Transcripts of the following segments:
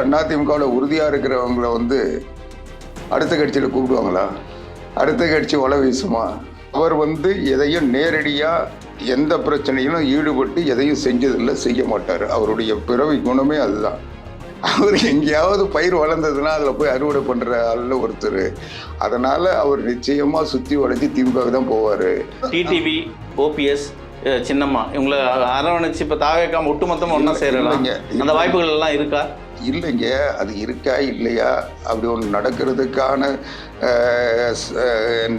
அதிமுகவில் உறுதியாக இருக்கிறவங்கள வந்து அடுத்த கட்சியில் கூப்பிடுவாங்களா? அடுத்த கட்சி ஒல வீசுமா? அவர் வந்து எதையும் நேரடியாக எந்த பிரச்சனையிலும் ஈடுபட்டு எதையும் செஞ்சதில்லை செய்ய மாட்டார். அவருடைய பிறவி குணமே அதுதான். அவர் எங்கேயாவது பயிர் வளர்ந்ததுன்னா அதில் போய் அறுவடை பண்ணுற ஆளில் ஒருத்தர். அதனால் அவர் நிச்சயமாக சுற்றி வளைச்சி திமுக தான் போவார். டிடிவி ஓபிஎஸ் சின்னம்மா இவங்களை அரவணைச்சு இப்போ தாவேக்காம ஒட்டுமொத்தமாக ஒன்றா இல்லைங்க. அந்த வாய்ப்புகள் எல்லாம் இருக்கா? இல்லைங்க அது இருக்கா இல்லையா? அப்படி ஒன்று நடக்கிறதுக்கான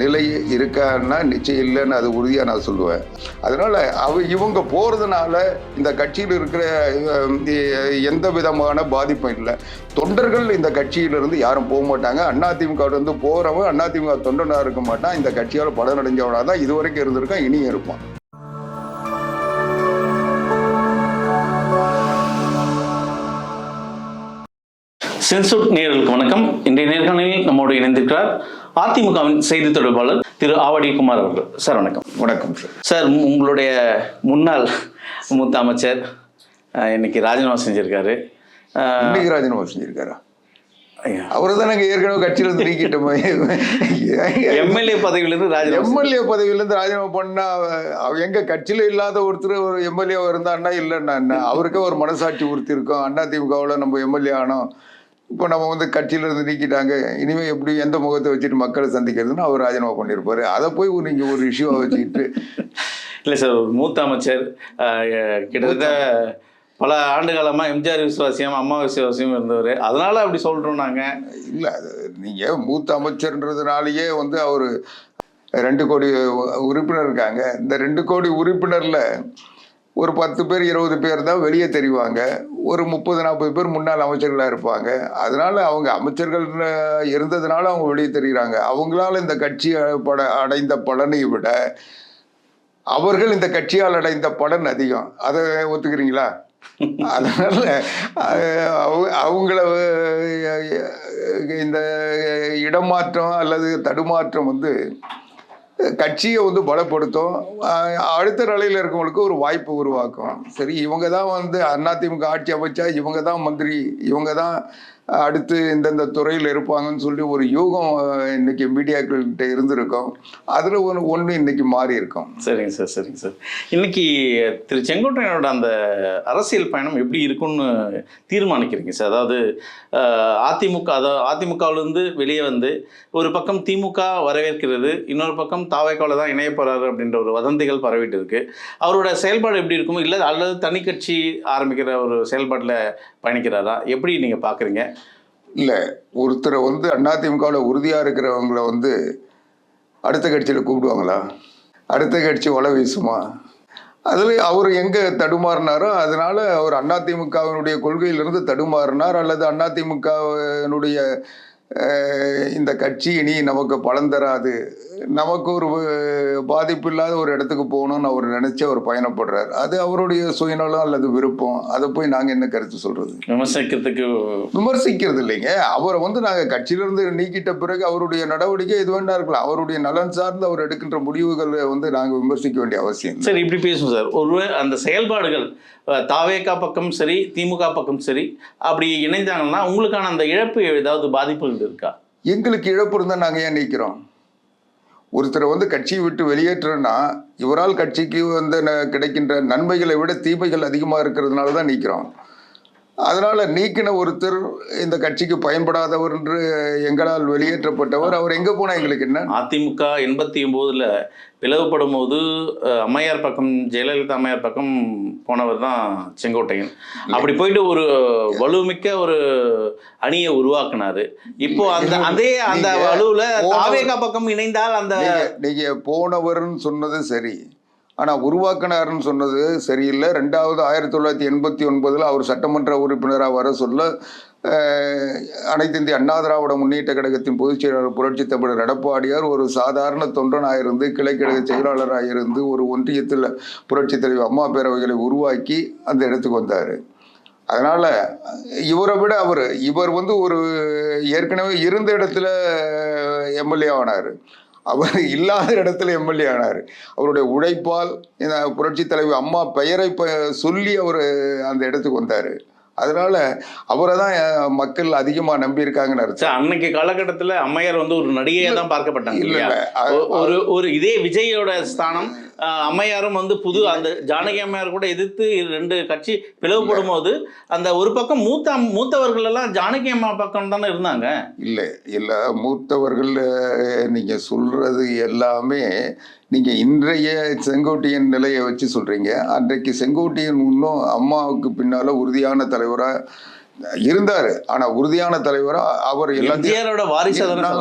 நிலை இருக்கான்னா நிச்சயம் இல்லைன்னு அது உறுதியாக நான் சொல்லுவேன். அதனால் அவ இவங்க போகிறதுனால இந்த கட்சியில் இருக்கிற எந்த விதமான பாதிப்பும் இல்லை. தொண்டர்கள் இந்த கட்சியிலிருந்து யாரும் போக மாட்டாங்க. அதிமுக போகிறவன் அதிமுக தொண்டனாக இருக்க மாட்டான். இந்த கட்சியால் பலனடைஞ்சவனாக தான் இது வரைக்கும் இருந்திருக்கான் இனியும் இருப்பான். சென்சூட் நேயர்களுக்கு வணக்கம். இன்றைய நேர்காணலில் நம்மோடு இணைந்திருக்கிறார் அதிமுகவின் செய்தி தொடர்பாளர் திரு ஆவடி குமார் அவர்கள். சார் வணக்கம். வணக்கம் சார். உங்களுடைய முன்னாள் மூத்த அமைச்சர் இன்னைக்கு ராஜினாமா செஞ்சிருக்காரு. இன்னைக்கு ராஜினாமா செஞ்சிருக்காரா. அவர் தான் நாங்கள் ஏற்கனவே கட்சியிலிருந்து நீக்கிட்டோமே. எம்எல்ஏ பதவியிலிருந்து ராஜினாமா எம்எல்ஏ பதவியிலேருந்து ராஜினாமா பண்ணா எங்க கட்சியில இல்லாத ஒருத்தர் ஒரு எம்எல்ஏ இருந்தான்னா இல்லைன்னா அவருக்கே ஒரு மனசாட்சி உறுத்தி இருக்கும். அண்ணா திமுகவில் நம்ம எம்எல்ஏ ஆனோம். இப்போ நம்ம வந்து கட்சியில இருந்து நீக்கிட்டாங்க. இனிமே எப்படி எந்த முகத்தை வச்சுட்டு மக்களை சந்திக்கிறதுன்னு அவர் ராஜினாமா பண்ணியிருப்பாரு. அதை போய் ஒரு நீங்க ஒரு இஷ்யூவை வச்சுக்கிட்டு இல்லை சார் ஒரு மூத்த அமைச்சர் கிட்டத்தட்ட பல ஆண்டு காலமாக எம்ஜிஆர் விசுவாசியம் அம்மா விசுவாசியம் இருந்தவர். அதனால அப்படி சொல்கிறோம் நாங்கள் இல்லை நீங்கள் மூத்த அமைச்சர்ன்றதுனாலயே வந்து அவர் ரெண்டு கோடி உறுப்பினர் இருக்காங்க. இந்த ரெண்டு கோடி உறுப்பினரில் ஒரு பத்து பேர் இருபது பேர் தான் வெளியே தெரிவாங்க. ஒரு முப்பது நாற்பது பேர் முன்னாள் அமைச்சர்களாக இருப்பாங்க. அதனால அவங்க அமைச்சர்கள் இருந்ததுனால அவங்க வெளியே தெரிகிறாங்க அவங்களால இந்த கட்சி பட அடைந்த பலனை விட அவர்கள் இந்த கட்சியால் அடைந்த பலன் அதிகம். அதை ஒத்துக்கிறீங்களா? அதனால அவங்க- அவங்கள இந்த இடமாற்றம் அல்லது தடுமாற்றம் வந்து கட்சியை வந்து பலப்படுத்தும். அடுத்த நிலையில் இருக்கவங்களுக்கு ஒரு வாய்ப்பு உருவாக்கும். சரி இவங்க தான் வந்து அதிமுக ஆட்சி அமைச்சா இவங்க தான் மந்திரி இவங்க தான் அடுத்து இந்தந்த துறையில் இருப்பாங்கன்னு சொல்லி ஒரு யூகம் இன்னைக்கு மீடியாக்கள்கிட்ட இருந்திருக்கும். அதில் ஒன்று ஒன்று இன்னைக்கு மாறி இருக்கும் சரிங்க சார் சரிங்க சார். இன்னைக்கு திரு செங்கோட்டையனோட அந்த அரசியல் பயணம் எப்படி இருக்கும்னு தீர்மானிக்கிறீங்க சார்? அதாவது அதிமுக அதாவது அதிமுகவிலிருந்து வெளியே வந்து ஒரு பக்கம் திமுக வரவேற்கிறது இன்னொரு பக்கம் தாவைக்காவில் தான் இணைய போகிறாரு அப்படின்ற ஒரு வதந்திகள் பரவிட்டு இருக்கு. அவரோட செயல்பாடு எப்படி இருக்கும் இல்லை அல்லது தனி கட்சி ஆரம்பிக்கிற ஒரு செயல்பாட்டில் பயணிக்கிறாரா? எப்படி நீங்கள் பார்க்குறீங்க இல்லை ஒருத்தரை வந்து அதிமுகவில் உறுதியாக இருக்கிறவங்கள வந்து அடுத்த கட்சியில் கூப்பிடுவாங்களா? அடுத்த கட்சி ஒல வீசுமா? அதில் அவர் எங்கே தடுமாறினாரோ அதனால் அவர் அதிமுகவினுடைய கொள்கையிலிருந்து தடுமாறினார் அல்லது அதிமுகவினுடைய இந்த கட்சி இனி நமக்கு பலன் தராது. நமக்கு ஒரு பாதிப்பு இல்லாத ஒரு இடத்துக்கு போகணும்னு அவர் நினைச்சு அவர் பயணப்படுறார். அது அவருடைய சுயநலம் அல்லது விருப்பம். அதை போய் நாங்கள் என்ன கருத்து சொல்றது? விமர்சிக்கிறதுக்கு விமர்சிக்கிறது இல்லைங்க. அவரை வந்து நாங்கள் கட்சியிலிருந்து நீக்கிட்ட பிறகு அவருடைய நடவடிக்கை எது வேணா இருக்கலாம். அவருடைய நலன் சார்ந்து அவர் எடுக்கின்ற முடிவுகளை வந்து நாங்கள் விமர்சிக்க வேண்டிய அவசியம் சரி இப்படி பேசுவோம் சார். ஒரு அந்த செயல்பாடுகள் அஹ், தாவேகா பக்கம் சரி திமுக பக்கம் சரி அப்படி இணைந்தாங்கன்னா உங்களுக்கான அந்த இழப்பு ஏதாவது பாதிப்புகள் இருக்கா? எங்களுக்கு இழப்பு இருந்தால் நாங்கள் ஏன் நீக்கிறோம்? ஒருத்தரை வந்து கட்சியை விட்டு வெளியேற்றோன்னா இவரால் கட்சிக்கு வந்து ந- கிடைக்கின்ற நன்மைகளை விட தீமைகள் அதிகமாக இருக்கிறதுனால தான் நீக்கிறோம். அதனால் நீக்கின ஒருத்தர் இந்த கட்சிக்கு பயன்படாதவர் என்று எங்களால் வெளியேற்றப்பட்டவர். அவர் எங்கே போனால் எங்களுக்கு என்ன? அதிமுக எண்பத்தி ஒம்போதுல பிளவுபடும் போது அம்மையார் பக்கம் ஜெயலலிதா அம்மையார் பக்கம் போனவர் தான் செங்கோட்டையன். அப்படி போயிட்டு ஒரு வலுமிக்க ஒரு அணியை உருவாக்குனாரு. இப்போ அந்த அதே அந்த வலுவுல தாவேகா பக்கம் இணைந்தால் அந்த நீங்க நீங்க போனவர்னு சொன்னது சரி. ஆனால் உருவாக்கினார்னு சொன்னது சரியில்லை. ரெண்டாவது ஆயிரத்தி தொள்ளாயிரத்தி எண்பத்தி ஒன்பதில் அவர் சட்டமன்ற உறுப்பினராக வர சொல்ல அனைத்து இந்திய அண்ணா திராவிட முன்னேற்ற கழகத்தின் பொதுச் செயலாளர் புரட்சி தமிழர் எடப்பாடியார் ஒரு சாதாரண தொண்டனாக இருந்து கிளைக்கழக செயலாளராக இருந்து ஒரு ஒன்றியத்தில் புரட்சி தலைவர் அம்மா பேரவைகளை உருவாக்கி அந்த இடத்துக்கு வந்தார். அதனால் இவரை விட அவர் இவர் வந்து ஒரு ஏற்கனவே இருந்த இடத்துல எம்எல்ஏ ஆனார். அவர் இல்லாத இடத்துல எம்எல்ஏ ஆனார். அவருடைய உழைப்பால் இந்த புரட்சி தலைவி அம்மா பெயரை சொல்லி அவர் அந்த இடத்துக்கு வந்தார். அதனால அவரை தான் மக்கள் அதிகமாக நம்பியிருக்காங்கன்னு அர்த்தம். அன்னைக்கு காலகட்டத்துல அம்மையார் வந்து ஒரு நடிகையா தான் பார்க்கப்பட்டாங்க இல்ல ஒரு ஒரு இதே விஜயோட ஸ்தானம் அம்மையாரும் வந்து புது அந்த ஜானகி அம்மையார் கூட எதிர்த்து ரெண்டு கட்சி பிளவுபடும் போது அந்த ஒரு பக்கம் மூத்த மூத்தவர்கள் எல்லாம் ஜானகி அம்மா பக்கம் தானே இருந்தாங்க. இல்லை இல்லை மூத்தவர்கள் அஹ், நீங்க சொல்றது எல்லாமே நீங்க இன்றைய செங்கோட்டையன் நிலையை வச்சு சொல்றீங்க. அன்றைக்கு செங்கோட்டையன் இன்னும் அம்மாவுக்கு பின்னால உறுதியான தலைவரா இருந்தாரு. ஆனா உறுதியான தலைவரா அவர் எல்லாத்தையும்.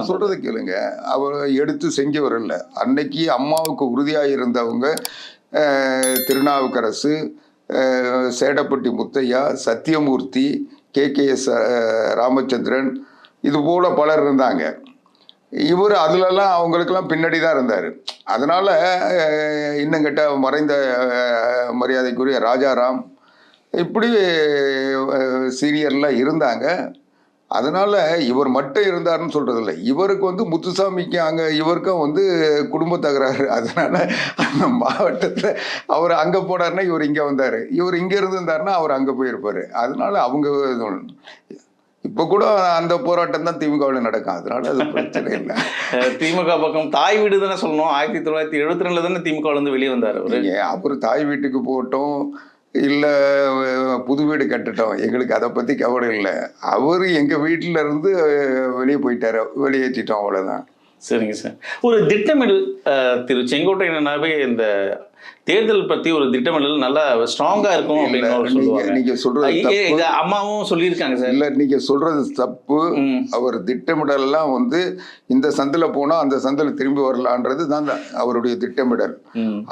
சொல்றது கேளுங்க. அவர் எடுத்து செஞ்சவர் இல்லை. அன்னைக்கு அம்மாவுக்கு உறுதியாக இருந்தவங்க Thirunavukkarasu Sedapatti Muthiah Sathyamoorthy K. K. S Ramachandran இது போல பலர் இருந்தாங்க. இவர் அதுலலாம் அவங்களுக்கெல்லாம் பின்னாடி தான் இருந்தார். அதனால இன்னும் கேட்ட மறைந்த மரியாதைக்குரிய ராஜாராம் இப்படி சீரியர்லாம் இருந்தாங்க. அதனால இவர் மட்டும் இருந்தாருன்னு சொல்றது இல்லை இவருக்கு வந்து முத்துசாமிக்கு அங்கே இவருக்கும் வந்து குடும்ப தகராறு. அதனால அந்த மாவட்டத்தில் அவர் அங்கே போனாருன்னா இவர் இங்கே வந்தார். இவர் இங்கே இருந்திருந்தாருன்னா அவர் அங்கே போயிருப்பார். அதனால அவங்க இப்போ கூட அந்த போராட்டம் தான் திமுகவில் நடக்கும். அதனால அது பிரச்சனை இல்லை. திமுக பக்கம் தாய் வீடு தானே சொல்லணும். ஆயிரத்தி தொள்ளாயிரத்தி எழுபத்தி ரெண்டுல தானே திமுக இருந்து வெளியே வந்தார் அவரு. அவர் தாய் வீட்டுக்கு போகட்டும். இல்லை புது வீடு கட்டட்டும். எங்களுக்கு அதை பற்றி கவலை இல்லை. அவர் எங்கள் வீட்டில் இருந்து வெளியே போயிட்டார். வெளியேற்றிட்டோம் அவ்வளோதான் சரிங்க சார். ஒரு திட்டமிடல் திரு திரு செங்கோட்டையனாவே இந்த தேர்தல் பத்தி ஒரு திட்டமிடல் நல்லா ஸ்ட்ராங்கா இருக்கும் அப்படின்னு சொல்லுவாங்க நீங்க சொல்றது அம்மாவும் சொல்லியிருக்காங்க சார். இல்ல நீங்க சொல்றது தப்பு. அவர் திட்டமிடல்லாம் வந்து இந்த சந்தில போனா அந்த சந்தில திரும்பி வரலான்றது தான் அவருடைய திட்டமிடல்.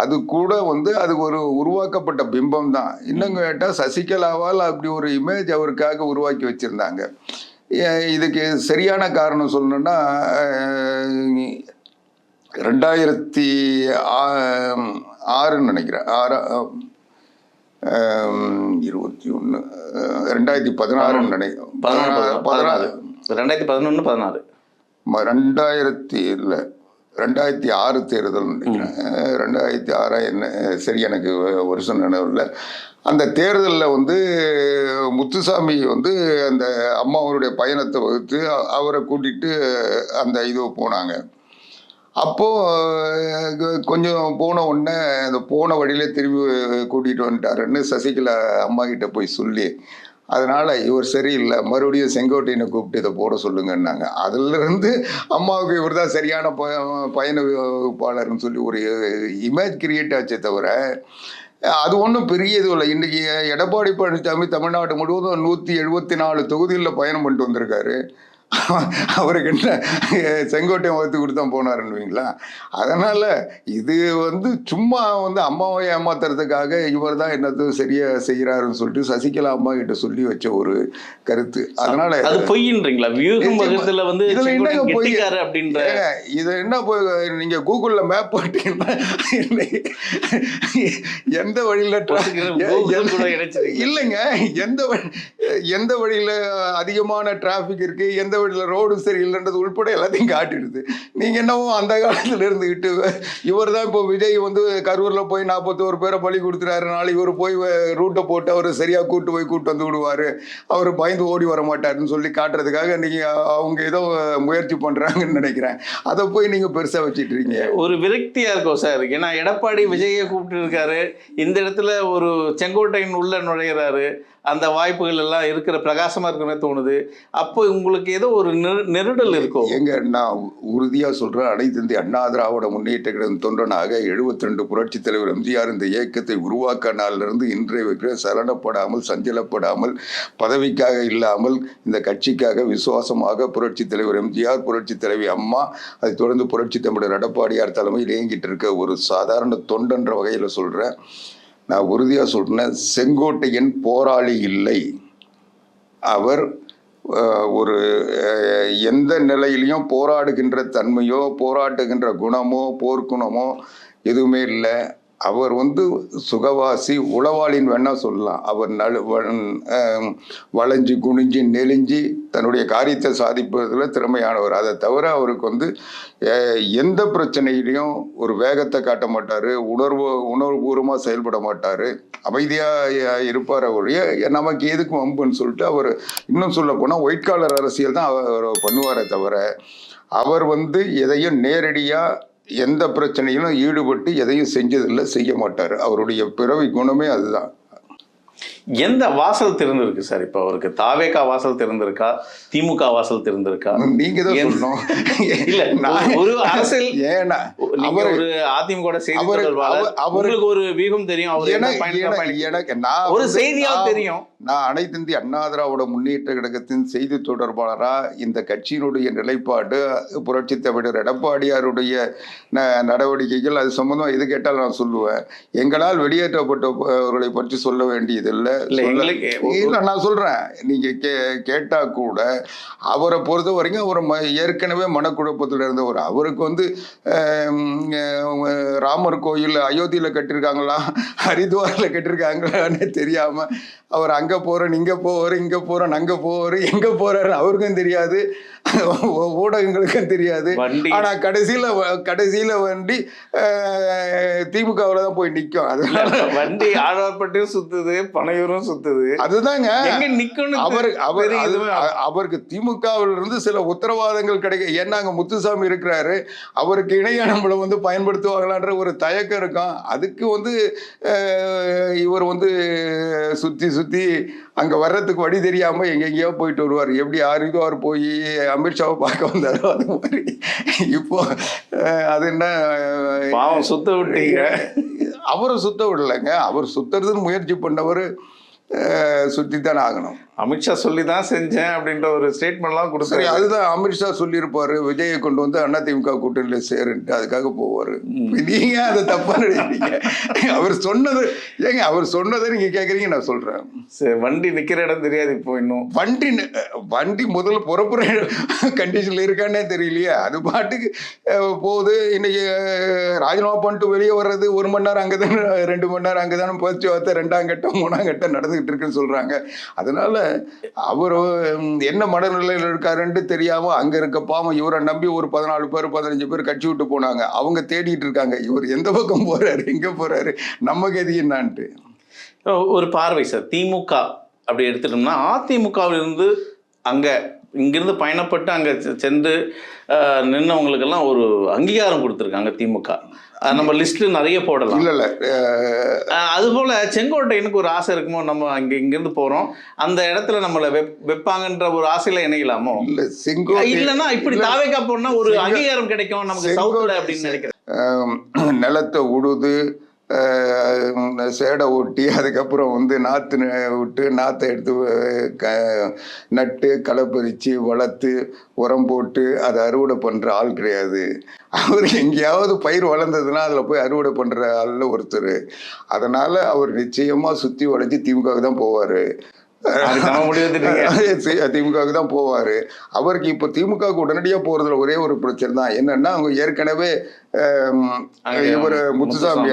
அது கூட வந்து அது ஒரு உருவாக்கப்பட்ட பிம்பம் தான். இன்னும் கேட்டால் சசிகலாவால் அப்படி ஒரு இமேஜ் அவருக்காக உருவாக்கி வச்சிருந்தாங்க. இதுக்கு சரியான காரணம் சொல்லணும்னா ரெண்டாயிரத்தி ஆறுன்னு நினைக்கிறேன். ஆறு இருபத்தி ஒன்று ரெண்டாயிரத்தி பதினாறுன்னு நினைக்கிறேன் பதினாறு ரெண்டாயிரத்தி பதினொன்று பதினாறு. ரெண்டாயிரத்தி இல்லை ரெண்டாயிரத்தி ஆறு தேர்தல் நினைக்கிறேன். ரெண்டாயிரத்தி ஆறா என்ன சரி எனக்கு வருஷம் நினைவில் அந்த தேர்தலில் வந்து முத்துசாமி வந்து அந்த அம்மாவருடைய பயணத்தை வகுத்து அவரை கூட்டிட்டு அந்த இது போனாங்க. அப்போது கொஞ்சம் போன உடனே அந்த போன வழியிலே திரும்பி கூட்டிகிட்டு வந்துட்டாருன்னு சசிகலா அம்மா கிட்ட போய் சொல்லி அதனால இவர் சரியில்லை மறுபடியும் செங்கோட்டையனை கூப்பிட்டு இதை போட சொல்லுங்கன்னாங்க. அதிலிருந்து அம்மாவுக்கு இவர் தான் சரியான ப பயண வகுப்பாளர்னு சொல்லி ஒரு இமேஜ் கிரியேட் ஆச்சே தவிர அது ஒன்றும் பெரிய இது இல்லை. இன்றைக்கி எடப்பாடி பழனிசாமி தமிழ்நாடு முழுவதும் நூற்றி எழுபத்தி நாலு தொகுதிகளில் பயணம் பண்ணிட்டு வந்திருக்காரு. அவருக்கு என்ன செங்கோட்டையன் வகுத்து கொடுத்தா போனாருன்னுவீங்களா அதனால் இது வந்து சும்மா வந்து அம்மாவை ஏமாத்துறதுக்காக இவர் தான் என்னது சரியாக செய்கிறாருன்னு சொல்லிட்டு சசிகலா அம்மா கிட்ட சொல்லி வச்ச ஒரு கருத்து அதனால அது பொய்ன்றீங்களா வியூகம். வகுத்துல வந்து இதுல என்னங்க பொய்? அப்படின்ற இது என்ன போய் நீங்க கூகுள்ல மேப் போட்டீங்கன்னா. எந்த வழியில. இல்லைங்க எந்த எந்த வழியில அதிகமான டிராபிக் இருக்கு எந்த ரோடும் ரோடு சரியில்லைன்றது உள்பட எல்லாத்தையும் காட்டிடுது. நீங்கள் என்னவோ அந்த காலத்தில் இருந்துகிட்டு இவர் தான் இப்போ விஜய் வந்து கரூரில் போய் நாற்பத்தோரு பேரை பலி கொடுத்துறாரு நாளைக்கு இவர் போய் ரூட்டை போட்டு அவர் சரியாக கூட்டு போய் கூட்டு வந்து விடுவார். அவர் பயந்து ஓடி வர மாட்டாருன்னு சொல்லி காட்டுறதுக்காக நீங்கள் அவங்க ஏதோ முயற்சி பண்ணுறாங்கன்னு நினைக்கிறேன். அதை போய் நீங்கள் பெருசாக வச்சுட்டு இருக்கீங்க. ஒரு விரக்தியாக இருக்கும் சார். ஏன்னா எடப்பாடி விஜயை கூப்பிட்டு இருக்காரு. இந்த இடத்துல ஒரு செங்கோட்டையின் உள்ள நுழையிறாரு. அந்த வாய்ப்புகள் எல்லாம் இருக்கிற பிரகாசமா இருக்குமே தோணுது. அப்போ உங்களுக்கு ஏதோ ஒரு நெரு- நெருடல் இருக்கும் எங்க நான் உறுதியா சொல்றேன் அனைத்து இந்திய அண்ணா திராவிட முன்னேற்ற கழகம் தொண்டனாக 72 ரெண்டு புரட்சி தலைவர் எம்ஜிஆர் இந்த இயக்கத்தை உருவாக்க நாளிலிருந்து இன்றைய வைக்கிற சலனப்படாமல் சஞ்சலப்படாமல் பதவிக்காக இல்லாமல் இந்த கட்சிக்காக விசுவாசமாக புரட்சி தலைவர் எம்ஜிஆர் புரட்சி தலைவி அம்மா அதை தொடர்ந்து புரட்சி தமிழர் எடப்பாடியார் தலைமையில் இயங்கிட்டு இருக்க ஒரு சாதாரண தொண்டன்ற வகையில் சொல்றேன். நான் உறுதியாக சொல்கிறேன் செங்கோட்டையன் போராளி இல்லை. அவர் ஒரு எந்த நிலையிலையும் போராடுகின்ற தன்மையோ போராட்டுகின்ற குணமோ போர்க்குணமோ எதுவுமே இல்லை. அவர் வந்து சுகவாசி உளவாளின்னு வேணால் சொல்லலாம். அவர் நடு வளைஞ்சு குனிஞ்சு நெளிஞ்சு தன்னுடைய காரியத்தை சாதிப்பதில் திறமையானவர். அதை தவிர அவருக்கு வந்து எந்த பிரச்சனையிலையும் ஒரு வேகத்தை காட்ட மாட்டார் உணர்வு உணர்வுபூர்வமாக செயல்பட மாட்டார். அமைதியாக இருப்பார் அவருடைய நமக்கு எதுக்கு வம்புன்னு சொல்லிட்டு அவர் இன்னும் சொல்ல போனால் ஒயிட் காலர் அரசியல் தான் அவர் பண்ணுவாரே தவிர அவர் வந்து எதையும் நேரடியாக எந்த பிரச்சனையிலும் ஈடுபட்டு எதையும் செஞ்சதில்லை செய்ய மாட்டார். அவருடைய பிறவி குணமே அதுதான். எந்த வாசல் திறந்திருக்கு சார்? இப்போ அவருக்கு தாவேகா வாசல் திறந்திருக்கா? திமுக வாசல் திறந்திருக்கா? நீங்க தான் இல்ல ஒரு அரசியல் ஏன்னா அவர் ஒரு அதிமுக செய்தி அவரு- தொடர்பாளர். அவரு- அவரு- உங்களுக்கு ஒரு வியூகம் தெரியும் அவர் எனக்கு நான் ஒரு நான் தெரியும். நான் அனைத்து இந்திய அண்ணா திராவிட முன்னேற்ற கழகத்தின் செய்தி தொடர்பாளரா இந்த கட்சியினுடைய நிலைப்பாடு புரட்சி தமிழர் எடப்பாடியாருடைய நடவடிக்கைகள் அது சம்பந்தம் எது கேட்டாலும் நான் சொல்லுவேன். எங்களால் வெளியேற்றப்பட்டவர்களை பற்றி சொல்ல வேண்டியதில்லை. இல்ல, சொல்ல- எங்களுக்கு- இல்ல நான் சொல்றேன். நீங்க கே கேட்டா கூட அவரை பொறுத்த வரைக்கும் அவர் ம ஏற்கனவே மனக்குழப்பத்தில் இருந்தவர். அவருக்கு வந்து ராமர் கோயில் அயோத்தியில கட்டியிருக்காங்களா ஹரித்வார்ல கட்டியிருக்காங்களான்னு தெரியாம அவர் அங்க போறேன் இங்க போவார் இங்க போறேன் அங்க போவார் எங்க போறாரு அவருக்கும் தெரியாது. ஊடகங்களுக்கும் தெரியாது. ஆனா கடைசியில கடைசியில வண்டி திமுகவில் தான் போய் நிற்கும் அதனால வண்டி ஆழ்வார்பட்டையும் சுத்துது பனையூரும் சுத்துது. அதுதாங்க. அவர் அவருக்கு திமுகவில் இருந்து சில உத்தரவாதங்கள் கிடைக்க அங்க முத்துசாமி இருக்கிறாரு. அவருக்கு இணைய நம்மளை வந்து பயன்படுத்துவாங்களான்ற ஒரு தயக்கம் இருக்கும். அதுக்கு வந்து இவர் வந்து சுத்தி சுத்தி அங்க வர்றதுக்கு வழி தெரியாம எங்கெங்கேயோ போயிட்டு வருவார். எப்படி ஹரித்வார் போய் அமித்ஷாவை பார்க்க வந்தாரோ அது மாதிரி. இப்போ அது என்ன பாவம் சுத்த விட்டீங்க. அவரை சுத்த விடலைங்க. அவர் சுத்துறதுன்னு முயற்சி பண்ணவர் சுத்தித்தான் ஆகணும். அமித்ஷா சொல்லி தான் செஞ்சேன் அப்படின்ற ஒரு ஸ்டேட்மெண்ட்லாம் கொடுத்தாரு. அதுதான் அமித்ஷா சொல்லியிருப்பாரு விஜயை கொண்டு வந்து அதிமுக கூட்டணியில் சேருன்ட்டு அதுக்காக போவாரு. நீங்க அதை தப்பா நினைக்கிறீங்க? அவர் சொன்னது ஏங்க அவர் சொன்னதை நீங்க கேக்குறீங்க நான் சொல்றேன். சரி, வண்டி நிக்கிற இடம் தெரியாது இப்போ இன்னும். வண்டி வண்டி முதல்ல புறப்புற கண்டிஷன்ல இருக்கானே தெரியலையே. அது பாட்டுக்கு போகுது. இன்னைக்கு ராஜினாமா பண்ணிட்டு வெளியே வர்றது ஒரு மணி நேரம் அங்கே தானே ரெண்டு மணி நேரம் அங்கே தானே பேச்சுவார்த்தை ரெண்டாம் கட்டம் மூணாம் கட்டம் நடந்துகிட்டு இருக்குன்னு சொல்றாங்க. அதனால அவர் என்ன மனநிலையில் இருக்காருன்ட்டு தெரியாம அங்க இருக்க பாவம் இவரை நம்பி ஒரு பதினாலு பேர் பதினஞ்சு பேர் கட்சி விட்டு போனாங்க. அவங்க தேடிட்டு இருக்காங்க. இவர் எந்த பக்கம் போறாரு எங்க போறாரு நம்ம கதி என்னான்ட்டு. ஒரு பார்வை சார். திமுக அப்படி எடுத்துட்டோம்னா அதிமுகவிலிருந்து அங்க இங்கிருந்து பயணப்பட்டு அங்க செ- சென்று நின்றவங்களுக்கெல்லாம் ஒரு அங்கீகாரம் கொடுத்துருக்காங்க திமுக. நம்ம லிஸ்ட் நிறைய போடலாம். இல்ல இல்ல. அஹ், அதுபோல செங்கோட்டையனுக்கு ஒரு ஆசை இருக்குமோ நம்ம அங்க இங்கிருந்து போறோம். அந்த இடத்துல நம்மளை வெப் வெப்பாங்கன்ற ஒரு ஆசையில இணையலாமோ? இல்ல செங்கோட்டை இல்லைன்னா இப்படி தாவேக்கா போனா ஒரு அங்கீகாரம் கிடைக்கும் நமக்கு சவுத்துல அப்படின்னு நினைக்கிறேன். நிலத்தை உழுது ஆஹ், சேடை ஓட்டி அதுக்கப்புறம் வந்து நாற்று விட்டு நாற்றை எடுத்து க நட்டு களை பறித்து வளர்த்து உரம் போட்டு அதை அறுவடை பண்ணுற ஆள் கிடையாது. அவர் எங்கேயாவது பயிர் வளர்ந்ததுன்னா அதில் போய் அறுவடை பண்ணுற ஆளில் ஒருத்தர். அதனால் அவர் நிச்சயமாக சுற்றி வளைச்சி திமுகவுக்கு தான் போவார். திமுகவுக்கு தான் போவார். அவருக்கு இப்போ திமுகவுக்கு உடனடியாக போகிறதுல ஒரே ஒரு பிரச்சனை தான். என்னன்னா அவங்க ஏற்கனவே இவர் முத்துசாமி.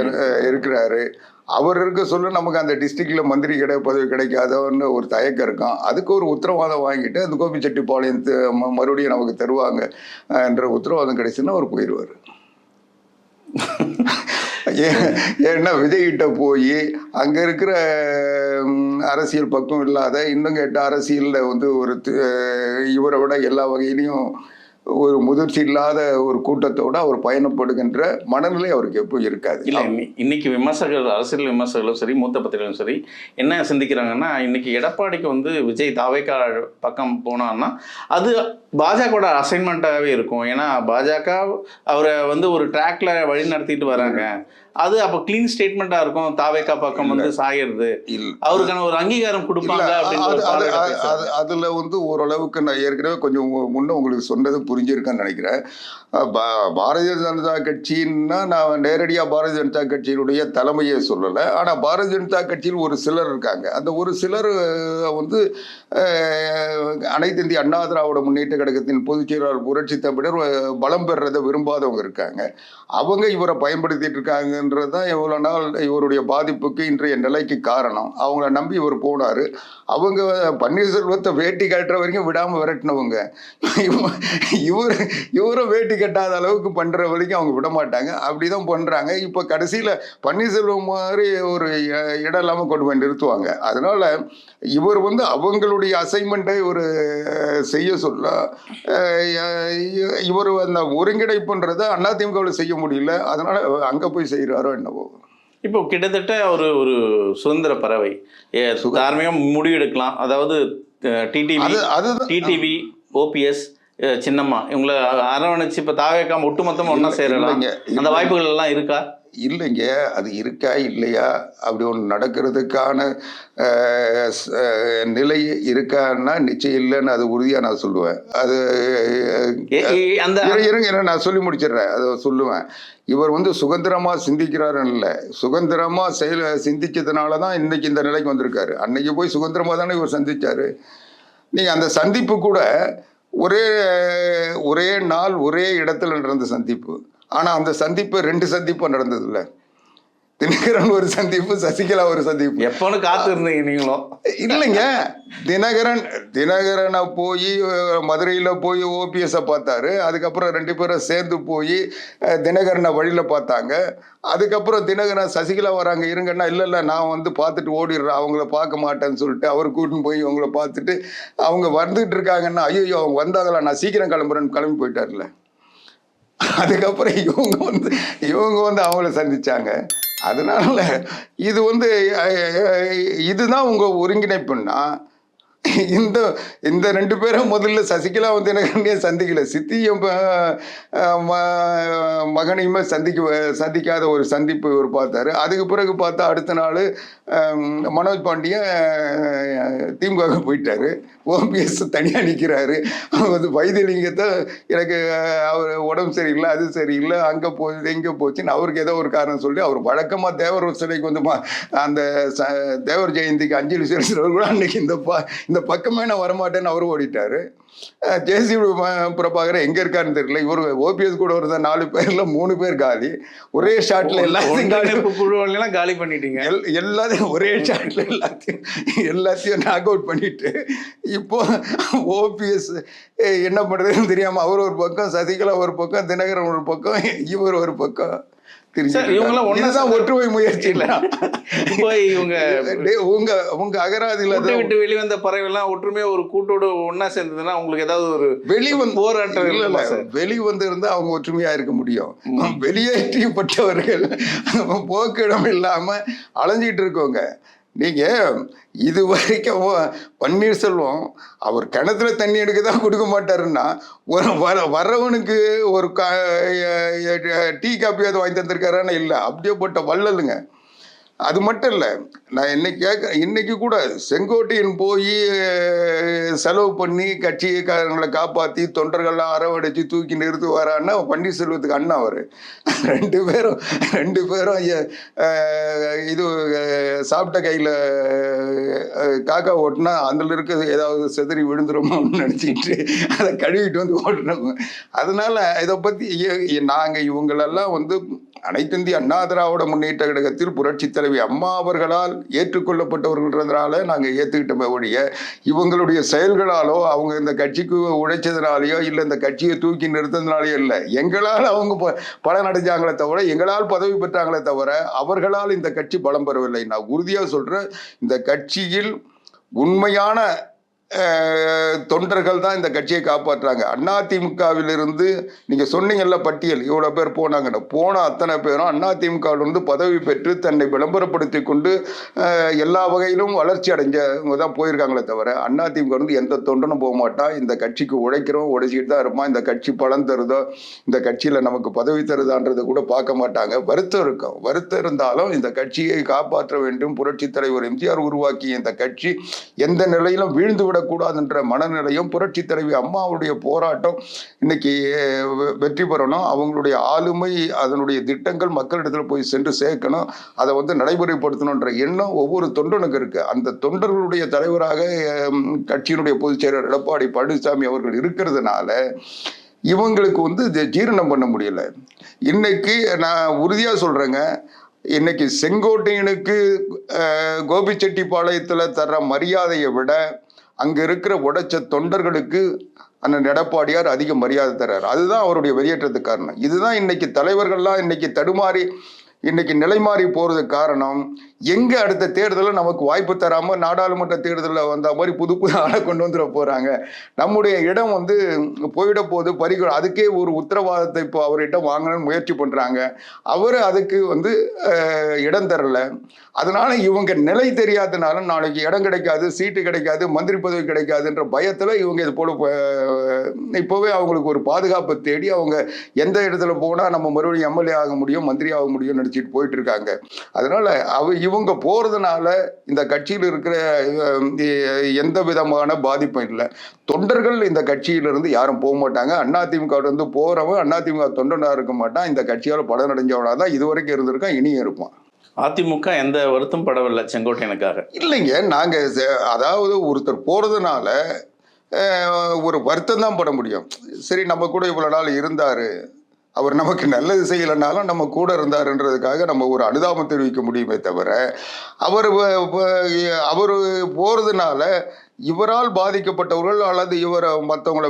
இருக்கிறாரு. அவர் இருக்க சொல்ல நமக்கு அந்த டிஸ்ட்ரிக்ட்ல மந்திரி கிடை பதவி கிடைக்காதோன்னு ஒரு தயக்கம் இருக்கும். அதுக்கு ஒரு உத்தரவாதம் வாங்கிட்டு அந்த கோபிச்செட்டிப்பாளையம் ம- மறுபடியும் நமக்கு தருவாங்க என்ற உத்தரவாதம் கிடைச்சுன்னா அவர் போயிடுவார் ஏன்னா விஜய்கிட்ட போய் அங்கே இருக்கிற அரசியல் பக்கம் இல்லாத இன்னும் கேட்ட அரசியலில் வந்து ஒரு இவரை விட எல்லா வகையிலையும் ஒரு முதிர்ச்சி இல்லாத ஒரு கூட்டத்தோடு அவர் பயணப்படுகின்ற மனநிலை அவருக்கு எப்போ இருக்காது. இல்லை இன்னைக்கு விமர்சகர்கள் அரசியல் விமர்சகர்களும் சரி மூத்த பத்திரிகைகளும் சரி என்ன சிந்திக்கிறாங்கன்னா இன்னைக்கு எடப்பாடிக்கு வந்து விஜய் தாவேக்கா பக்கம் போனான்னா அது பாஜகவோட அசைன்மெண்ட்டாகவே இருக்கும். ஏன்னா பாஜக அவரை வந்து ஒரு ட்ராக்ல வழி நடத்திட்டு வராங்க. அது அப்போ க்ளீன் ஸ்டேட்மெண்ட்டாக இருக்கும். தாவேக்கா பக்கம் வந்து சாயிடுது அவருக்கான ஒரு அங்கீகாரம் கொடுப்பாங்க அது அதுல வந்து ஓரளவுக்கு நான் ஏற்கனவே கொஞ்சம் முன்ன உங்களுக்கு சொன்னது புரிஞ்சிருக்கேன்னு நினைக்கிறேன். பாரதிய ஜனதா கட்சின்னா நான் நேரடியா பாரதிய ஜனதா கட்சியினுடைய தலைமையை சொல்லலை. ஆனா பாரதிய ஜனதா கட்சியில் ஒரு சிலர் இருக்காங்க. அந்த ஒரு சிலர் வந்து அனைத்து இந்திய அண்ணா திராவிட முன்னேற்ற கழக கழகத்தின் பொதுச் செயலாளர் புரட்சி தமிழர் பலம் பெறதை விரும்பாதவங்க இருக்காங்க. அவங்க இவரை பயன்படுத்திட்டு இருக்காங்கன்றது தான் இவ்வளோ நாள் இவருடைய பாதிப்புக்கு இன்றைய நிலைக்கு காரணம். அவங்கள நம்பி இவர் போனார். அவங்க பன்னீர்செல்வத்தை வேட்டி கட்டுற வரைக்கும் விடாமல் விரட்டினவங்க. இவர் இவரும் வேட்டி கட்டாத அளவுக்கு பண்ணுற வரைக்கும் அவங்க விட மாட்டாங்க. அப்படி தான் பண்ணுறாங்க இப்போ கடைசியில் பன்னீர்செல்வம் மாதிரி ஒரு இடம் இல்லாமல் கொண்டு போய் நிறுத்துவாங்க. அதனால் இவர் வந்து அவங்களுடைய அசைன்மெண்ட்டை ஒரு செய்ய சொல்ல இவர் அந்த ஒருங்கிணைப்புன்றதை அதிமுகவில் செய்ய முடியல. அதனால் அங்கே போய் செய்கிறார் என்னவோ. இப்போ கிட்டத்தட்ட ஒரு ஒரு சுதந்திர பறவை. தார்மீகமா முடிவு எடுக்கலாம் அதாவது டிடிவி டிடிவி ஓபிஎஸ் சின்னம்மா. இவங்களை அரவணைச்சு இப்போ தாவேக்காம ஒட்டுமொத்தமா ஒன்றா சேரலாம். அந்த. வாய்ப்புகள் எல்லாம் இருக்கா? இல்லைங்க அது இருக்கா இல்லையா? அப்படி ஒன்று நடக்கிறதுக்கான நிலை இருக்கான்னா நிச்சயம் இல்லைன்னு அது உறுதியாக நான் சொல்லுவேன். அது இருங்க நான் சொல்லி முடிச்சிடுறேன். அதை சொல்லுவேன். இவர் வந்து சுதந்திரமா சிந்திக்கிறாருன்னு இல்லை. சுதந்திரமா செயல சிந்திச்சதுனால தான் இன்னைக்கு இந்த நிலைக்கு வந்திருக்காரு. அன்னைக்கு போய் சுதந்திரமா தானே இவர் சந்திச்சாரு. நீங்க அந்த சந்திப்பு கூட ஒரே ஒரே நாள் ஒரே இடத்துல நடந்த சந்திப்பு. ஆனா அந்த சந்திப்பு ரெண்டு சந்திப்பு நடந்ததில்ல. தினகரன் ஒரு சந்திப்பு சசிகலா ஒரு சந்திப்பு. எப்போன்னு காத்து இருந்தீங்க நீங்களும்? இல்லைங்க. தினகரன் தினகரனை போய் மதுரையில் போய் ஓபிஎஸ்ஸை பார்த்தாரு. அதுக்கப்புறம் ரெண்டு பேரும் சேர்ந்து போய் தினகரனை வழியில் பார்த்தாங்க. அதுக்கப்புறம் தினகரன் சசிகலா வராங்க இருங்கன்னா இல்லை இல்லை நான் வந்து பார்த்துட்டு ஓடிடுறேன். அவங்கள பார்க்க மாட்டேன்னு சொல்லிட்டு அவர் கூட்டின்னு போய் அவங்கள பார்த்துட்டு அவங்க வந்துட்டு இருக்காங்கன்னா ஐயோ அவங்க வந்தாங்களா? நான் சீக்கிரம் கிளம்புறேன்னு கிளம்பி போயிட்டார்ல அதுக்கப்புறம் இவங்க வந்து இவங்க வந்து அவங்கள சந்திச்சாங்க. அதனால இது வந்து இதுதான் உங்க ஒருங்கிணைப்புன்னா இந்த இந்த ரெண்டு பேரும் முதல்ல சசிகலா வந்து எனக்கு சந்திக்கல? சித்தியும் மகனையுமே சந்திக்க சந்திக்காத ஒரு சந்திப்பு இவர் பார்த்தாரு. அதுக்கு பிறகு பார்த்தா அடுத்த நாள் மனோஜ் பாண்டியன் திமுக போயிட்டாரு. ஓபிஎஸ் தனியாக நிற்கிறாரு அவர் வந்து வைத்தியலிங்கத்தை எனக்கு அவர் உடம்பு சரியில்லை அது சரியில்லை அங்கே போச்சு எங்கே போச்சுன்னு அவருக்கு ஏதோ ஒரு காரணம் சொல்லி அவர் வழக்கமாக தேவர் சிலைக்கு வந்து அந்த ச- தேவர் ஜெயந்திக்கு அஞ்சலி செலுத்துறவர் கூட அன்னைக்கு இந்த ப இந்த பக்கமே நான் வரமாட்டேன்னு அவர் ஓடிட்டாரு. ஜேசி பிரபாகர் எங்க இருக்காருன்னு தெரியல. இவர் ஓபிஎஸ் கூட ஒரு நாலு பேர்ல மூணு பேர் காலி. ஒரே ஷாட்ல எல்லாத்தையும் காலி. பண்ணிட்டீங்க. எல் எல்லாத்தையும் ஒரே ஷாட்ல எல்லாத்தையும் எல்லாத்தையும் நாக் அவுட் பண்ணிட்டு இப்போ ஓபிஎஸ் என்ன பண்றதுன்னு தெரியாம அவர் ஒரு பக்கம் சசிகலா ஒரு பக்கம் தினகரன் ஒரு பக்கம் இவர் ஒரு பக்கம். இதுதான் ஒற்றுமை முயற்சி. இல்ல. இவங்க உங்க உங்க அகராதியில விட்டு வெளிவந்த பறவைலாம் ஒற்றுமையா ஒரு கூட்டோட ஒண்ணா சேர்ந்ததுன்னா உங்களுக்கு ஏதாவது ஒரு வெளிவந்து போராட்டம் இல்ல? வெளிவந்து இருந்தா அவங்க ஒற்றுமையா இருக்க முடியும். வெளியேற்றியப்பட்டவர்கள் போக்கிடம் இல்லாம அலைஞ்சிட்டு இருக்கோங்க நீங்கள் இது வரைக்கும் பன்னீர்செல்வம் அவர் கிணத்துல தண்ணி எடுக்க தான் கொடுக்க மாட்டாருன்னா ஒரு வர வர்றவனுக்கு ஒரு கா டீ காப்பியாவது வாங்கி தந்திருக்காரான்னு இல்லை அப்படியே போட்ட வள்ளலுங்க. அது மட்டும் இல்லை நான் இன்னைக்கு கேட்க இன்னைக்கு கூட செங்கோட்டையன் போய் செலவு பண்ணி கட்சிக்காரங்களை காப்பாற்றி தொண்டர்கள்லாம் அரவடைச்சு தூக்கி நிறுத்துவாரான்னா பன்னீர்செல்வத்துக்கு அண்ணா அவர். ரெண்டு பேரும் ரெண்டு பேரும் இது சாப்பிட்ட கையில் காக்கா ஓட்டினா அதில் இருக்க ஏதாவது செதறி விழுந்துருமோன்னு நினச்சிக்கிட்டு அதை கழுவிட்டு வந்து ஓட்டினோம் அதனால இதை பற்றி நாங்கள் இவங்களெல்லாம் வந்து அனைத்திந்திய அண்ணா திராவிட முன்னேற்ற கழகத்தில் புரட்சி தலைவி அம்மா அவர்களால் ஏற்றுக்கொள்ளப்பட்டவர்கள்ன்றதுனால நாங்கள் ஏற்றுக்கிட்டோமே ஒழிய இவங்களுடைய செயல்களாலோ அவங்க இந்த கட்சிக்கு உழைச்சதுனாலேயோ இல்லை இந்த கட்சியை தூக்கி நிறுத்தினாலேயோ இல்லை எங்களால் அவங்க ப- பலன் அடைஞ்சாங்களே தவிர எங்களால் பதவி பெற்றாங்களே தவிர அவர்களால் இந்த கட்சி பலம் பெறவில்லை. நான் உறுதியாக சொல்கிறேன் இந்த கட்சியில் உண்மையான தொண்டர்கள் தான் இந்த கட்சியை காப்பாற்றுறாங்க. அதிமுகவிலிருந்து நீங்கள் சொன்னீங்கல்ல பட்டியல் இவ்வளோ பேர் போனாங்கன்னு. போன அத்தனை பேரும் அதிமுகவிலிருந்து பதவி பெற்று தன்னை விளம்பரப்படுத்தி கொண்டு எல்லா வகையிலும் வளர்ச்சி அடைஞ்சவங்க தான் போயிருக்காங்களே தவிர அதிமுக இருந்து எந்த தொண்டனும் போக மாட்டா இந்த கட்சிக்கு உழைக்கிறோம் உடைச்சிட்டு தான் இருப்பான் இந்த கட்சி பலன் தருதோ இந்த கட்சியில் நமக்கு பதவி தருதான்றதை கூட பார்க்க மாட்டாங்க. வருத்தம் இருக்கும். வருத்தம் இருந்தாலும் இந்த கட்சியை காப்பாற்ற வேண்டும். புரட்சி தலைவர் எம்ஜிஆர் உருவாக்கிய இந்த கட்சி எந்த நிலையிலும் வீழ்ந்து விட விடக்கூடாதுன்ற மனநிலையும் புரட்சி தலைவி அம்மாவுடைய போராட்டம் இன்னைக்கு வெ- வெற்றி பெறணும். அவங்களுடைய ஆளுமை அதனுடைய திட்டங்கள் மக்களிடத்தில் போய் சென்று சேர்க்கணும். அதை வந்து நடைமுறைப்படுத்தணுன்ற எண்ணம் ஒவ்வொரு தொண்டனுக்கு இருக்கு. அந்த தொண்டர்களுடைய தலைவராக கட்சியினுடைய பொதுச் செயலர் எடப்பாடி பழனிசாமி அவர்கள் இருக்கிறதுனால இவங்களுக்கு வந்து இது ஜீரணம் பண்ண முடியல. இன்னைக்கு நான் உறுதியா சொல்றேங்க. இன்னைக்கு செங்கோட்டையனுக்கு கோபிச்செட்டிப்பாளையத்தில் தர்ற மரியாதையை விட அங்க இருக்கிற உடைச்ச தொண்டர்களுக்கு அண்ணன் எடப்பாடியார் அதிக மரியாதை தர்றாரு. அதுதான் அவருடைய வெளியேற்றத்துக்கு காரணம். இதுதான் இன்னைக்கு தலைவர்கள்லாம் இன்னைக்கு தடுமாறி இன்னைக்கு நிலை மாறி போறதுக்கு காரணம் எங்க அடுத்த தேர்தலில் நமக்கு வாய்ப்பு தராம நாடாளுமன்ற தேர்தலில் வந்த மாதிரி புது புது ஆளை கொண்டு வந்துட போறாங்க. நம்முடைய இடம் வந்து போயிட போது பறிக்க அதுக்கே ஒரு உத்தரவாதத்தை இப்போ அவர்கிட்ட வாங்கணும்னு முயற்சி பண்றாங்க. அவர் அதுக்கு வந்து இடம் தரல. அதனால இவங்க நிலை தெரியாதனால நாளைக்கு இடம் கிடைக்காது சீட்டு கிடைக்காது மந்திரி பதவி கிடைக்காதுன்ற பயத்துல இவங்க இது போல இப்போவே அவங்களுக்கு ஒரு பாதுகாப்பு தேடி அவங்க எந்த இடத்துல போனா நம்ம மறுபடியும் எம்எல்ஏ ஆக முடியும் மந்திரி ஆக முடியும்னு நினைச்சிட்டு போயிட்டு இருக்காங்க அதனால அவ இவங்க போறதுனால இந்த கட்சியில் இருக்கிற எந்த விதமான பாதிப்பும் இல்லை. தொண்டர்கள் இந்த கட்சியிலிருந்து யாரும் போக மாட்டாங்க. அதிமுக இருந்து போறவன் அதிமுக தொண்டனா இருக்க மாட்டான். இந்த கட்சியால் படம் அடைஞ்சவனா தான் இதுவரைக்கும் இருந்திருக்கான் இனியும் இருப்பான். அதிமுக எந்த வருத்தம் படவில்லை செங்கோட்டையனுக்காக. இல்லைங்க நாங்க ச- அதாவது ஒருத்தர் போறதுனால அஹ், ஒரு வருத்தம் தான் பட முடியும். சரி நம்ம கூட இவ்வளவு நாள் இருந்தாரு. அவர் நமக்கு நல்லது செய்யலைனாலும் நம்ம கூட இருந்தாருன்றதுக்காக நம்ம ஒரு அனுதாபம் தெரிவிக்க முடியுமே தவிர அவர் அவர் போறதுனால இவரால் பாதிக்கப்பட்டவர்கள் அல்லது இவரை மற்றவங்களை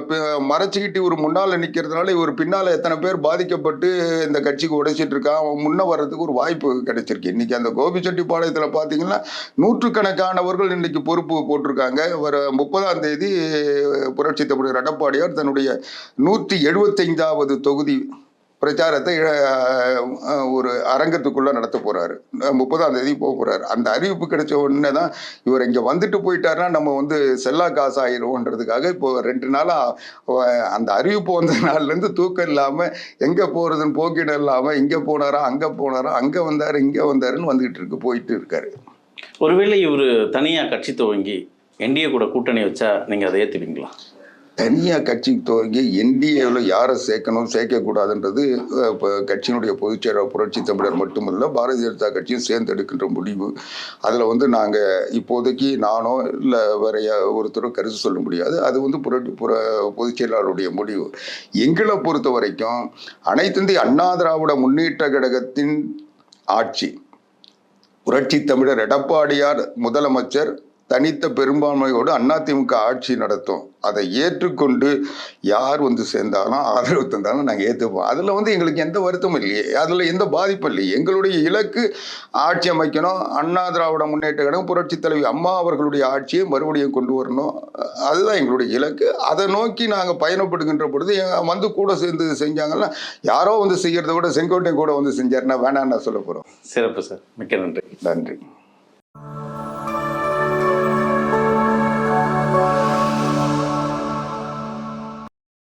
மறைச்சிக்கிட்டு இவர் முன்னால் நிற்கிறதுனால இவர் பின்னால் எத்தனை பேர் பாதிக்கப்பட்டு இந்த கட்சிக்கு உடைச்சிட்டு இருக்கான் அவன் முன்ன வர்றதுக்கு ஒரு வாய்ப்பு கிடைச்சிருக்கு. இன்னைக்கு அந்த கோபிச்செட்டிப்பாளையத்தில் பார்த்தீங்கன்னா நூற்றுக்கணக்கானவர்கள் இன்னைக்கு பொறுப்பு போட்டிருக்காங்க. வர முப்பதாம் தேதி புரட்சி தமிழர் எடப்பாடியார் தன்னுடைய நூற்றி எழுபத்தைந்தாவது தொகுதி பிரச்சாரத்தை ஒரு அரங்கத்துக்குள்ள நடத்த போறாரு. முப்பதாம் தேதி போக போறாரு. அந்த அறிவிப்பு கிடைச்ச உடனே தான் இவர் இங்க வந்துட்டு போயிட்டாருன்னா நம்ம வந்து செல்லா காசு ஆயிடுவோன்றதுக்காக இப்போ ரெண்டு நாளா அந்த அறிவிப்பு வந்த நாள்ல இருந்து தூக்கம் இல்லாம எங்க போறதுன்னு போக்கிடம் இல்லாம இங்க போனாரா அங்க போனாரா அங்க வந்தாரு இங்க வந்தாருன்னு வந்துகிட்டு இருக்கு போயிட்டு இருக்காரு. ஒருவேளை இவர் தனியா கட்சி துவங்கி என்டிஏ கூட கூட்டணி வச்சா நீங்க அதை ஏத்துப்பீங்களா தனியாக கட்சி துவங்கி என்டிஏவில் யாரை சேர்க்கணும் சேர்க்கக்கூடாதுன்றது இப்போ கட்சியினுடைய பொதுச்செயலாளர் புரட்சி தமிழர் மட்டுமல்ல பாரதிய ஜனதா கட்சியும் சேர்ந்து எடுக்கின்ற முடிவு. அதில் வந்து நாங்கள் இப்போதைக்கு நானோ இல்லை வேற ஒருத்தரோ கருத்து சொல்ல முடியாது. அது வந்து புரட்சி புற பொதுச்செயலாளருடைய முடிவு. எங்களை பொறுத்த வரைக்கும் அனைத்து அண்ணா திராவிட முன்னேற்ற கழகத்தின் ஆட்சி. புரட்சி தமிழர் எடப்பாடியார் முதலமைச்சர் தனித்த பெரும்பான்மையோடு அதிமுக ஆட்சி நடத்தும். அதை ஏற்றுக்கொண்டு யார் வந்து சேர்ந்தாலும் ஆதரவு தந்தாலும் நாங்கள் ஏற்றுப்போம் அதில் வந்து எங்களுக்கு எந்த வருத்தமும் இல்லையே. அதில் எந்த பாதிப்பும் இல்லையே. எங்களுடைய இலக்கு ஆட்சி அமைக்கணும். அண்ணா திராவிட முன்னேற்ற கழகம் புரட்சி தலைவி அம்மா அவர்களுடைய ஆட்சியை மறுபடியும் கொண்டு வரணும். அதுதான் எங்களுடைய இலக்கு. அதை நோக்கி நாங்கள் பயணப்படுகின்ற பொழுது வந்து கூட சேர்ந்து செஞ்சாங்கன்னா யாரோ வந்து செய்யறதை விட செங்கோட்டையன் கூட வந்து செஞ்சாருன்னா வேணான்னு நான் சொல்ல போகிறோம் சிறப்பு சார். மிக்க நன்றி. நன்றி.